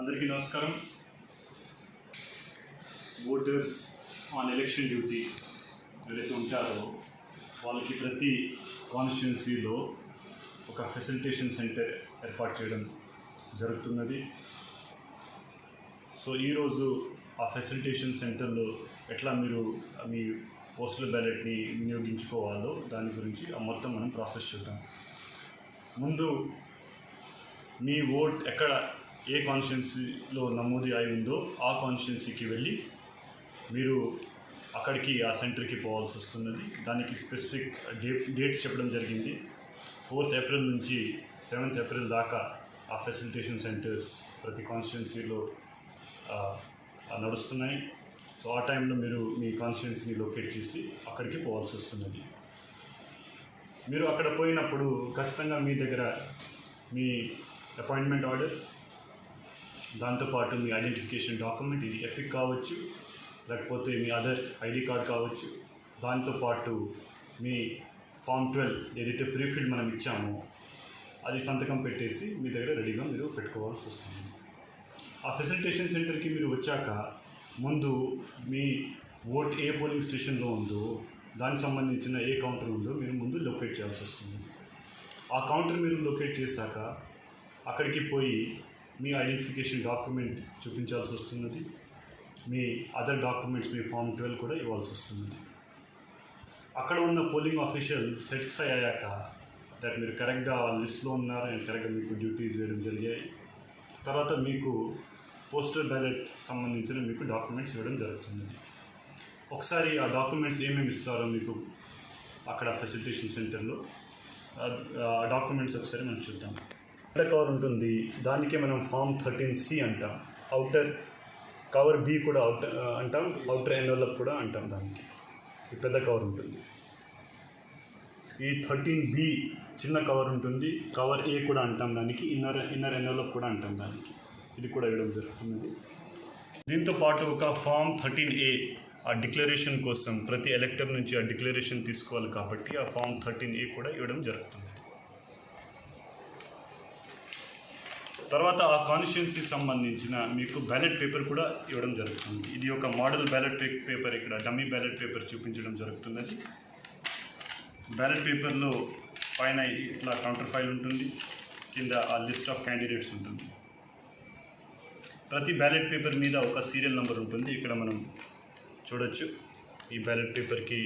అందరికీ నమస్కారం. Voters on election duty ఎవరైతే ఉంటారో వాళ్ళకి ప్రతి కాన్స్టిట్యున్సీలో ఒక ఫెసిలిటేషన్ సెంటర్ ఏర్పాటు చేయడం జరుగుతున్నది. సో ఈరోజు ఆ ఫెసిలిటేషన్ సెంటర్లో ఎట్లా మీరు మీ పోస్టల్ బ్యాలెట్ని వినియోగించుకోవాలో దాని గురించి ఆ మొత్తం మనం ప్రాసెస్ చూద్దాం. ముందు మీ ఓట్ ఎక్కడ ఏ కాన్స్టిట్యున్సీలో నమోదు అయి ఉందో ఆ కాన్స్టిట్యున్సీకి వెళ్ళి మీరు అక్కడికి ఆ సెంటర్కి పోవాల్సి వస్తున్నది. దానికి స్పెసిఫిక్ డేట్ డేట్స్ చెప్పడం జరిగింది. ఫోర్త్ ఏప్రిల్ నుంచి సెవెంత్ ఏప్రిల్ దాకా ఆ ఫెసిలిటేషన్ సెంటర్స్ ప్రతి కాన్స్టిట్యున్సీలో నడుస్తున్నాయి. సో ఆ టైంలో మీరు మీ కాన్స్టిట్యున్సీని లొకేట్ చేసి అక్కడికి పోవాల్సి వస్తున్నది. మీరు అక్కడ పోయినప్పుడు ఖచ్చితంగా మీ దగ్గర మీ అపాయింట్మెంట్ ఆర్డర్ దాంతోపాటు మీ ఐడెంటిఫికేషన్ డాక్యుమెంట్ ఇది ఎపిక్ కావచ్చు లేకపోతే మీ అదర్ ఐడి కార్డ్ కావచ్చు. దాంతోపాటు మీ ఫామ్ ట్వెల్వ్ ఏదైతే ప్రీఫిల్డ్ మనం ఇచ్చామో అది సంతకం పెట్టేసి మీ దగ్గర రెడీగా మీరు పెట్టుకోవాల్సి వస్తుంది. ఆ ఫెసిలిటేషన్ సెంటర్కి మీరు వచ్చాక ముందు మీ ఓట్ ఏ పోలింగ్ స్టేషన్లో ఉందో దానికి సంబంధించిన ఏ కౌంటర్ ఉందో మీరు ముందు లొకేట్ చేయాల్సి వస్తుంది. ఆ కౌంటర్ మీరు లొకేట్ చేశాక అక్కడికి పోయి మీ ఐడెంటిఫికేషన్ డాక్యుమెంట్ చూపించాల్సి వస్తున్నది. మీ అదర్ డాక్యుమెంట్స్ మీ ఫామ్ ట్వెల్వ్ కూడా ఇవ్వాల్సి వస్తున్నది. అక్కడ ఉన్న పోలింగ్ ఆఫీషియల్ సాటిస్ఫై అయ్యాక దట్ మీరు కరెక్ట్గా లిస్ట్లో ఉన్నారు అండ్ కరెక్ట్గా మీకు డ్యూటీస్ వేయడం జరిగాయి. తర్వాత మీకు పోస్టల్ బ్యాలెట్ సంబంధించిన మీకు డాక్యుమెంట్స్ ఇవ్వడం జరుగుతుంది ఒకసారి ఆ డాక్యుమెంట్స్ ఏమేమి ఇస్తారో మీకు అక్కడ ఫెసిలిటేషన్ సెంటర్లో ఆ డాక్యుమెంట్స్ ఒకసారి మనం చూద్దాం. పెద్ద కవర్ ఉంటుంది. దానికే మనం ఫామ్ థర్టీన్ సి అంటాం. అవుటర్ కవర్ బి కూడా అవుటర్ అంటాం. అవుటర్ ఎన్వలప్ కూడా అంటాం దానికి. ఈ పెద్ద కవర్ ఉంటుంది. ఈ థర్టీన్ బి చిన్న కవర్ ఉంటుంది. కవర్ ఏ కూడా అంటాం దానికి. ఇన్నర్ ఇన్నర్ ఎన్వలప్ కూడా అంటాం దానికి. ఇది కూడా ఇవ్వడం జరుగుతున్నది. దీంతో పాటు ఒక ఫామ్ థర్టీన్ ఏ ఆ డిక్లరేషన్ కోసం ప్రతి ఎలక్టర్ నుంచి ఆ డిక్లరేషన్ తీసుకోవాలి కాబట్టి ఆ ఫామ్ థర్టీన్ ఏ కూడా ఇవ్వడం జరుగుతుంది. తర్వాత ఆ కాన్స్టిట్యున్సీ సంబంధించిన మీకు బ్యాలెట్ పేపర్ కూడా ఇవ్వడం జరుగుతుంది. ఇది ఒక మోడల్ బ్యాలెట్ పేపర్ ఇక్కడ డమ్మీ బ్యాలెట్ పేపర్ చూపించడం జరుగుతున్నది. బ్యాలెట్ పేపర్లో పైన ఇట్లా కౌంటర్ ఫైల్ ఉంటుంది. కింద ఆ లిస్ట్ ఆఫ్ క్యాండిడేట్స్ ఉంటుంది. ప్రతి బ్యాలెట్ పేపర్ మీద ఒక సీరియల్ నెంబర్ ఉంటుంది. ఇక్కడ మనం చూడొచ్చు. ఈ బ్యాలెట్ పేపర్కి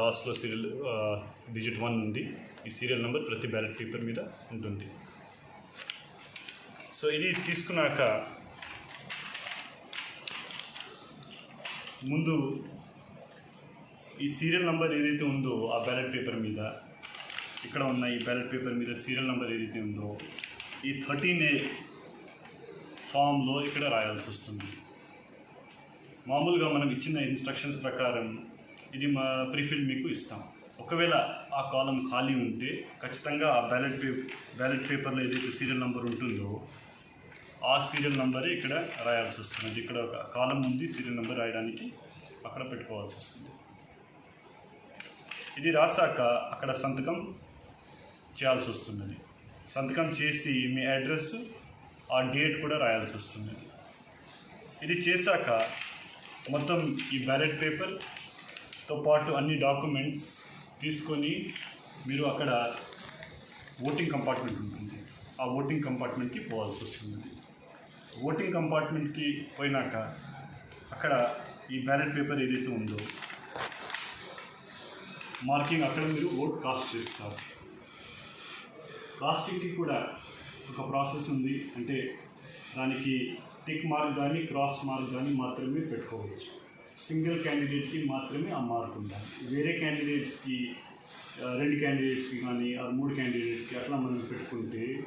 లాస్ట్లో సీరియల్ డిజిట్ వన్ ఉంది. ఈ సీరియల్ నెంబర్ ప్రతి బ్యాలెట్ పేపర్ మీద ఉంటుంది. సో ఇది తీసుకున్నాక ముందు ఈ సీరియల్ నెంబర్ ఏదైతే ఉందో ఆ బ్యాలెట్ పేపర్ మీద ఇక్కడ ఉన్న ఈ బ్యాలెట్ పేపర్ మీద సీరియల్ నెంబర్ ఏదైతే ఉందో ఈ థర్టీన్ ఏ ఫామ్లో ఇక్కడ రాయాల్సి వస్తుంది. మామూలుగా మనం ఇచ్చిన ఇన్స్ట్రక్షన్స్ ప్రకారం ఇది మా ప్రీఫిల్ మీకు ఇస్తాం. ఒకవేళ ఆ కాలం ఖాళీ ఉంటే ఖచ్చితంగా ఆ బ్యాలెట్ పే బ్యాలెట్ పేపర్లో ఏదైతే సీరియల్ నెంబర్ ఉంటుందో ఆ సీరియల్ నెంబరే ఇక్కడ రాయాల్సి వస్తుంది. ఇక్కడ ఒక కాలం ఉంది సీరియల్ నెంబర్ రాయడానికి అక్కడ పెట్టుకోవాల్సి వస్తుంది. ఇది రాసాక అక్కడ సంతకం చేయాల్సి వస్తున్నది సంతకం చేసి మీ అడ్రస్ ఆ డేట్ కూడా రాయాల్సి వస్తుంది. ఇది చేశాక మొత్తం ఈ బ్యాలెట్ పేపర్తో పాటు అన్ని డాక్యుమెంట్స్ తీసుకొని మీరు అక్కడ ఓటింగ్ కంపార్ట్మెంట్ ఉంటుంది. ఆ ఓటింగ్ కంపార్ట్మెంట్కి పోవాల్సి వస్తుంది. ఓటింగ్ కంపార్ట్మెంట్కి పోయినాక అక్కడ ఈ బ్యాలెట్ పేపర్ ఏదైతే ఉందో మార్కింగ్ అక్కడ మీరు ఓట్ కాస్ట్ చేస్తారు. కాస్టింగ్కి కూడా ఒక ప్రాసెస్ ఉంది. అంటే దానికి టిక్ మార్క్ కానీ క్రాస్ మార్క్ కానీ మాత్రమే పెట్టుకోవచ్చు. సింగిల్ క్యాండిడేట్కి మాత్రమే ఆ మార్క్ ఉండాలి. వేరే క్యాండిడేట్స్కి రెండు క్యాండిడేట్స్కి కానీ ఆ మూడు క్యాండిడేట్స్కి అట్లా మనం పెట్టుకుంటే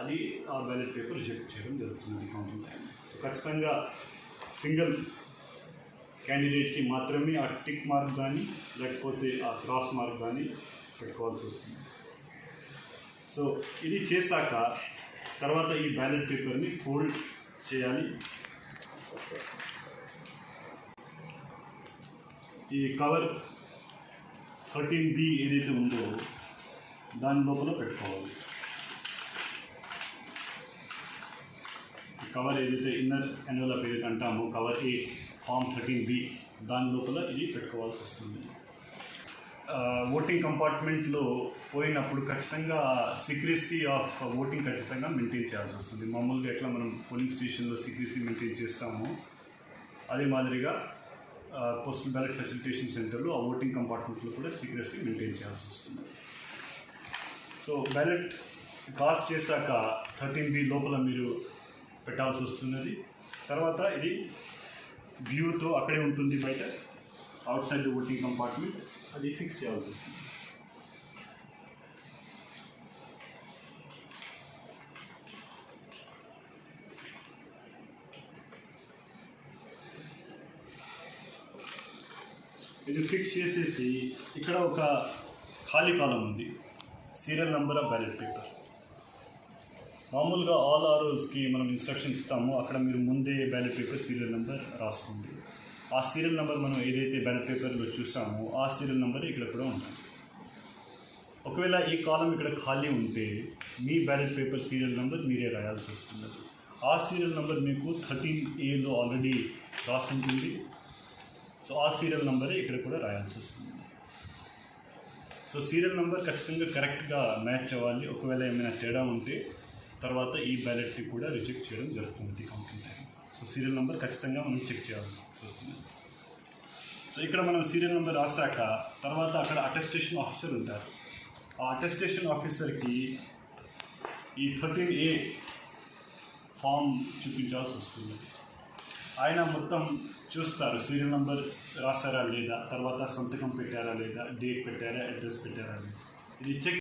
అది ఆ బ్యాలెట్ పేపర్ రిజెక్ట్ చేయడం జరుగుతుంది. కౌంటింగ్ టైం సో ఖచ్చితంగా సింగిల్ క్యాండిడేట్కి మాత్రమే ఆ టిక్ మార్క్ కానీ లేకపోతే ఆ క్రాస్ మార్క్ కానీ పెట్టుకోవాల్సి వస్తుంది. సో ఇది చేశాక తర్వాత ఈ బ్యాలెట్ పేపర్ని ఫోల్డ్ చేయాలి. ఈ కవర్ థర్టీన్ బి ఏదైతే ఉందో దాని లోపల పెట్టుకోవాలి. కవర్ ఏదైతే ఇన్నర్ ఎన్వలప్ ఏదైతే అంటామో cover A form thirteen B దాని లోపల ఇది పెట్టుకోవాల్సి వస్తుంది. ఓటింగ్ కంపార్ట్మెంట్లో పోయినప్పుడు ఖచ్చితంగా సీక్రెసీ ఆఫ్ ఓటింగ్ ఖచ్చితంగా మెయింటైన్ చేయాల్సి వస్తుంది. మామూలుగా ఎట్లా మనం పోలింగ్ స్టేషన్లో సీక్రెసీ మెయింటైన్ చేస్తామో అదే మాదిరిగా పోస్టల్ బ్యాలెట్ ఫెసిలిటేషన్ సెంటర్లో ఆ ఓటింగ్ కంపార్ట్మెంట్లో కూడా సీక్రెసీ మెయింటైన్ చేయాల్సి వస్తుంది. సో బ్యాలెట్ కాస్ట్ చేశాక థర్టీన్ బి లోపల మీరు పెట్టాల్సి వస్తున్నది. తర్వాత ఇది వ్యూతో అక్కడే ఉంటుంది బయట. అవుట్ సైడ్ ఓటింగ్ కంపార్ట్మెంట్ అది ఫిక్స్ చేయాల్సి వస్తుంది. ఇది ఫిక్స్ చేసేసి ఇక్కడ ఒక ఖాళీ కాలం ఉంది. Serial number of ballot paper మామూలుగా ఆల్ ఆర్ఓస్కి మనం ఇన్స్ట్రక్షన్ ఇస్తామో అక్కడ మీరు ముందే బ్యాలెట్ పేపర్ సీరియల్ నెంబర్ రాసుకోండి. ఆ సీరియల్ నెంబర్ మనం ఏదైతే బ్యాలెట్ పేపర్లో చూసామో ఆ సీరియల్ నెంబర్ ఇక్కడ కూడా ఉంటుంది ఒకవేళ ఈ కాలం ఇక్కడ ఖాళీ ఉంటే మీ బ్యాలెట్ పేపర్ సీరియల్ నెంబర్ మీరే రాయాల్సి వస్తుంది. ఆ సీరియల్ నెంబర్ మీకు థర్టీన్ ఏలో ఆల్రెడీ రాసి ఉంటుంది సో ఆ సీరియల్ నెంబరే ఇక్కడ కూడా రాయాల్సి వస్తుంది. సో సీరియల్ నెంబర్ ఖచ్చితంగా కరెక్ట్గా మ్యాచ్ అవ్వాలి. ఒకవేళ ఏమైనా తేడా ఉంటే తర్వాత ఈ బ్యాలెట్ని కూడా రిజెక్ట్ చేయడం జరుగుతుంది company time so serial number ఖచ్చితంగా మనం చెక్ చేయాల్సి వస్తుంది. సో ఇక్కడ మనం సీరియల్ నెంబర్ రాశాక తర్వాత అక్కడ అటెస్టేషన్ ఆఫీసర్ ఉంటారు. ఆ అటెస్టేషన్ ఆఫీసర్కి ఈ థర్టీన్ ఏ ఫామ్ చూపించాల్సి వస్తుంది. ఆయన మొత్తం చూస్తారు సీరియల్ నెంబర్ రాసారా లేదా? తర్వాత సంతకం పెట్టారా లేదా? డేట్ పెట్టారా? అడ్రస్ పెట్టారా లేదా? ఇది చెక్